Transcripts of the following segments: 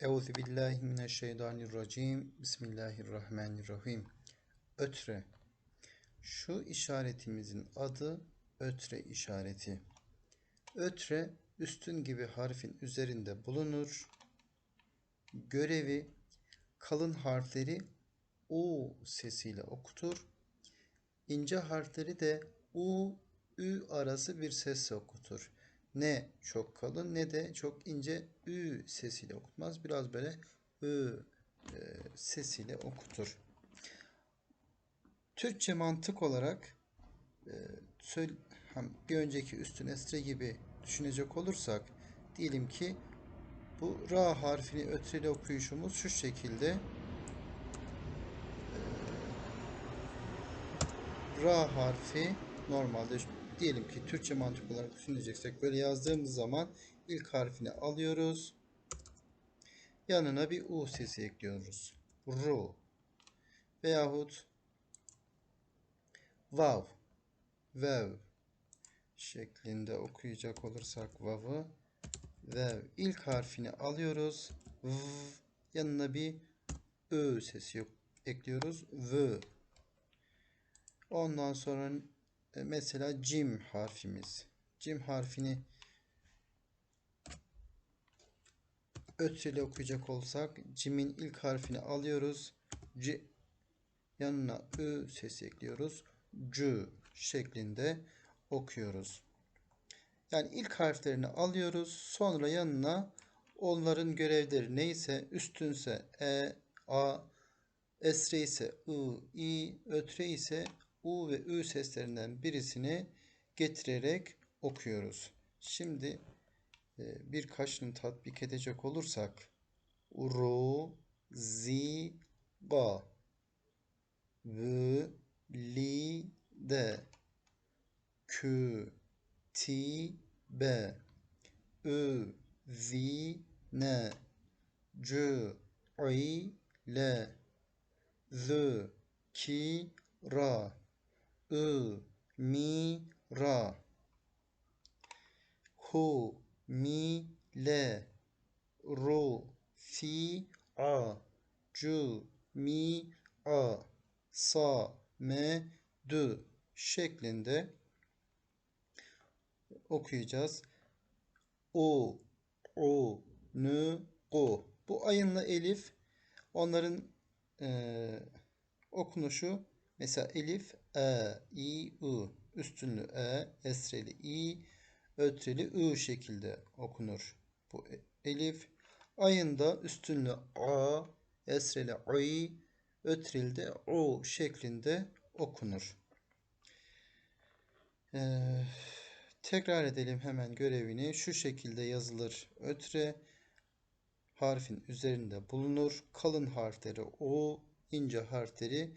Euzu billahi mineşşeytanirracim. Bismillahirrahmanirrahim. Ötre. Şu işaretimizin adı ötre işareti. Ötre üstün gibi harfin üzerinde bulunur. Görevi kalın harfleri U sesiyle okutur. İnce harfleri de U, Ü arası bir sesle okutur ne çok kalın ne de çok ince ü sesiyle okutmaz. Biraz böyle ü e, sesiyle okutur. Türkçe mantık olarak e, bir önceki üstün esre gibi düşünecek olursak diyelim ki bu ra harfini ötreli okuyuşumuz şu şekilde e, ra harfi normalde diyelim ki Türkçe mantık olarak düşüneceksek böyle yazdığımız zaman ilk harfini alıyoruz. Yanına bir U sesi ekliyoruz. Ru. Veyahut vav. Vev şeklinde okuyacak olursak vav'ı vev ilk harfini alıyoruz. V, yanına bir Ö sesi ekliyoruz. V. Ondan sonra mesela cim harfimiz. Cim harfini ötreli okuyacak olsak cimin ilk harfini alıyoruz. C yanına ü sesi ekliyoruz. C şeklinde okuyoruz. Yani ilk harflerini alıyoruz. Sonra yanına onların görevleri neyse üstünse e, a, esre ise i, i, ötre ise U ve Ü seslerinden birisini getirerek okuyoruz. Şimdi e, birkaçını tatbik edecek olursak Ru, Zi, Ga V, Li, De Kü, Ti, Be Ü, Zi, Ne Cü, İ, Le Z, Ki, Ra ı, mi, ra. Hu, mi, le. Ru, fi, a. Cu, mi, a. Sa, me, dü şeklinde okuyacağız. O, o, nü, o. Bu ayınla elif onların e, okunuşu Mesela elif, e, i, ı. Üstünlü e, esreli i, ötreli ı şekilde okunur. Bu elif. Ayında üstünlü a, esreli i, ötreli de o şeklinde okunur. Ee, tekrar edelim hemen görevini. Şu şekilde yazılır. Ötre harfin üzerinde bulunur. Kalın harfleri o, ince harfleri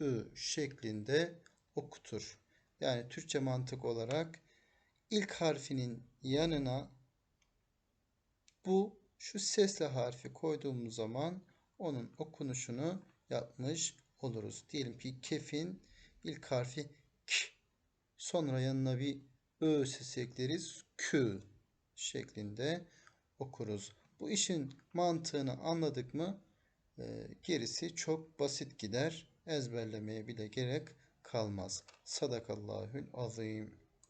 ı şeklinde okutur. Yani Türkçe mantık olarak ilk harfinin yanına bu şu sesli harfi koyduğumuz zaman onun okunuşunu yapmış oluruz. Diyelim ki kefin ilk harfi k. Sonra yanına bir ö sesi ekleriz. Kü şeklinde okuruz. Bu işin mantığını anladık mı gerisi çok basit gider ezberlemeye bile gerek kalmaz. Sadakallahül azim.